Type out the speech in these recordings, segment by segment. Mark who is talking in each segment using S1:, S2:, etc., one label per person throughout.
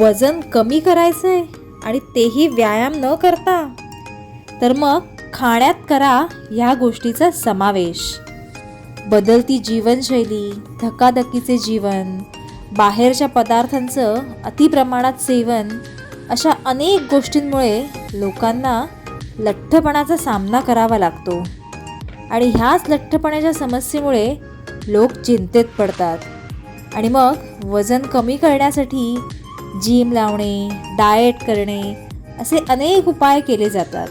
S1: वजन कमी करायचं आहे आणि तेही व्यायाम न करता. तर मग खाण्यात करा ह्या गोष्टीचा समावेश. बदलती जीवनशैली धकाधकीचे जीवन बाहेरच्या पदार्थांचं अतिप्रमाणात सेवन अशा अनेक गोष्टींमुळे लोकांना लठ्ठपणाचा सामना करावा लागतो. आणि ह्याच लठ्ठपणाच्या समस्येमुळे लोक चिंतेत पडतात. आणि मग वजन कमी करण्यासाठी जिम लावणे डाएट करणे असे अनेक उपाय केले जातात.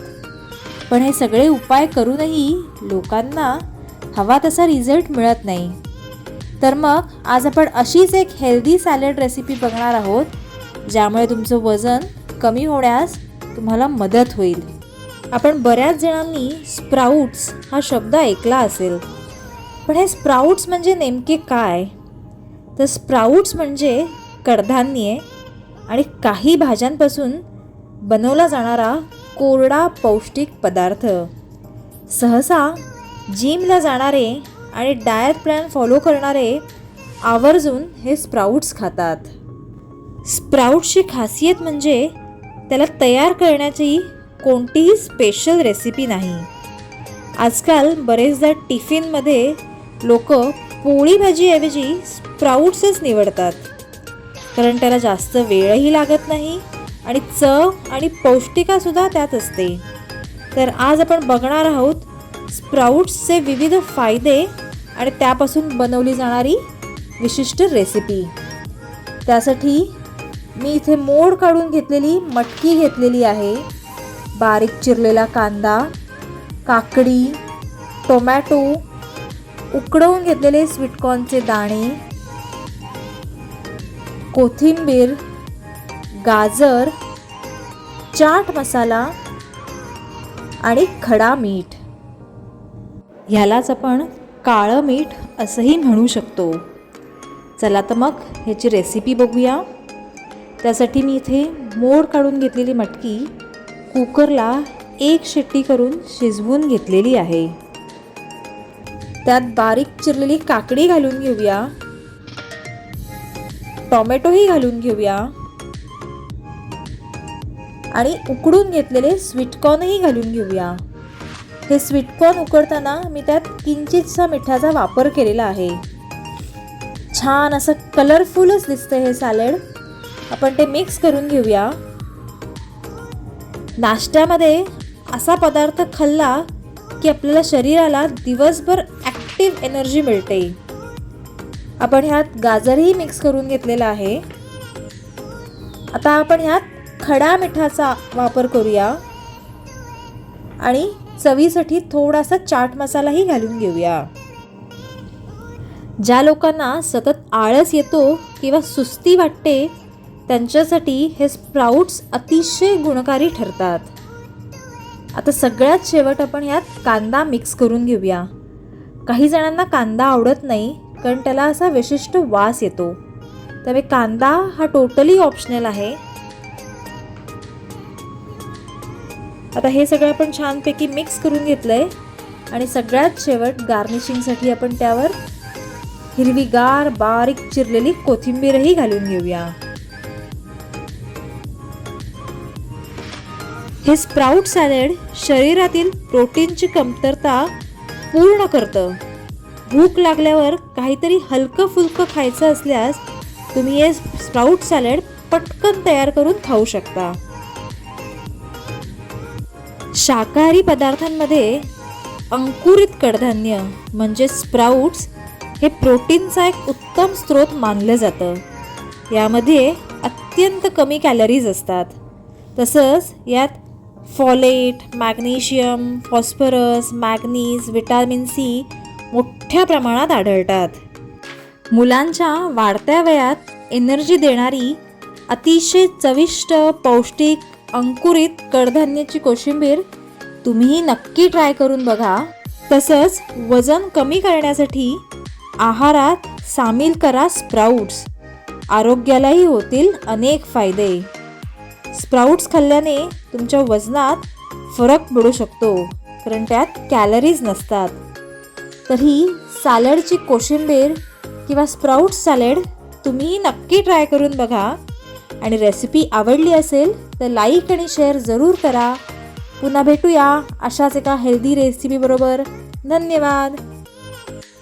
S1: पण हे सगळे उपाय करूनही लोकांना हवा तसा रिझल्ट मिळत नाही. तर मग आज आपण अशीच एक हेल्दी सॅलड रेसिपी बघणार आहोत ज्यामुळे तुमचं वजन कमी होण्यास तुम्हाला मदत होईल. आपण बऱ्याच जणांनी स्प्राऊट्स हा शब्द ऐकला असेल. पण हे स्प्राऊट्स म्हणजे नेमके काय? तर स्प्राऊट्स म्हणजे कडधान्ये आणि काही भाज्यांपासून बनवला जाणारा कोरडा पौष्टिक पदार्थ. सहसा जिमला जाणारे आणि डायट प्लॅन फॉलो करणारे आवर्जून हे स्प्राऊट्स खातात. स्प्राऊट्सची खासियत म्हणजे त्याला तयार करण्याची कोणतीही स्पेशल रेसिपी नाही. आजकाल बरेचदा टिफिनमध्ये लोक पोळी भाजीऐवजी स्प्राऊट्सच निवडतात. कारण त्याला जास्त वेळही लागत नाही आणि चव आणि पौष्टिकासुद्धा त्यात असते. तर आज आपण बघणार आहोत स्प्राऊट्सचे विविध फायदे आणि त्यापासून बनवली जाणारी विशिष्ट रेसिपी. त्यासाठी मी इथे मोड काढून घेतलेली मटकी घेतलेली आहे. बारीक चिरलेला कांदा काकडी टोमॅटो उकडवून घेतलेले स्वीटकॉर्नचे दाणे कोथिंबीर गाजर चाट मसाला आणि खडा मीठ. ह्यालाच आपण काळं मीठ असंही म्हणू शकतो. चला तर मग ह्याची रेसिपी बघूया. त्यासाठी मी इथे मोड काढून घेतलेली मटकी कुकरला एक शिट्टी करून शिजवून घेतलेली आहे. त्यात बारीक चिरलेली काकडी घालून घेऊया. टॉमॅटोही घालून घेऊया. आणि उकडून घेतलेले स्वीटकॉर्नही घालून घेऊया. हे स्वीटकॉर्न उकडताना मी त्यात किंचितसा मिठाचा वापर केलेला आहे. छान असं कलरफुलच दिसतं हे सॅलड आपण ते मिक्स करून घेऊया. नाश्त्यामध्ये असा पदार्थ खाल्ला की आपल्याला शरीराला दिवसभर ॲक्टिव्ह एनर्जी मिळते. आपण ह्यात गाजरही मिक्स करून घेतलेला आहे. आता आपण ह्यात खडा मिठाचा वापर करूया. आणि चवीसाठी थोडासा चाट मसालाही घालून घेऊया. ज्या लोकांना सतत आळस येतो किंवा सुस्ती वाटते त्यांच्यासाठी हे स्प्राऊट्स अतिशय गुणकारी ठरतात. आता सगळ्यात शेवट आपण ह्यात कांदा मिक्स करून घेऊया. काही जणांना कांदा आवडत नाही कारण त्याला असा विशिष्ट वास येतो. त्यामुळे कांदा हा टोटली ऑप्शनल आहे. आता हे सगळं आपण छानपैकी मिक्स करून घेतलं आहे आणि सगळ्यात शेवट गार्निशिंगसाठी आपण त्यावर हिरवीगार बारीक चिरलेली कोथिंबीरही घालून घेऊया. हे स्प्राऊट सॅलड शरीरातील प्रोटीनची कमतरता पूर्ण करतं. भूक लागल्यावर काहीतरी हलकं फुलकं खायचं असल्यास तुम्ही हे स्प्राऊट सॅलड पटकन तयार करून खाऊ शकता. शाकाहारी पदार्थांमध्ये अंकुरित कडधान्य म्हणजे स्प्राऊट्स हे प्रोटीनचा एक उत्तम स्रोत मानलं जातं. यामध्ये अत्यंत कमी कॅलरीज असतात. तसंच यात folate magnesium phosphorus manganese vitamin C मोठ्या प्रमाणात आढळतात. मुलांच्या वाढत्या वयात एनर्जी देणारी अतिशय चविष्ट पौष्टिक अंकुरित कडधान्याची कोशिंबीर तुम्ही नक्की ट्राय करून बघा. तसंच वजन कमी करण्यासाठी आहारात सामील करा स्प्राऊट्स आरोग्यालाही होतील अनेक फायदे. स्प्राउट्स खाल्ल्याने तुमच्या वजनात फरक पडू शकतो कारण त्यात कॅलरीज नसतात. तर ही सॅलडची कोशिंबीर किंवा स्प्राऊट सॅलड तुम्ही नक्की ट्राय करून बघा. आणि रेसिपी आवडली असेल तर लाईक आणि शेअर जरूर करा. पुन्हा भेटूया अशाच एका हेल्दी रेसिपीबरोबर धन्यवाद.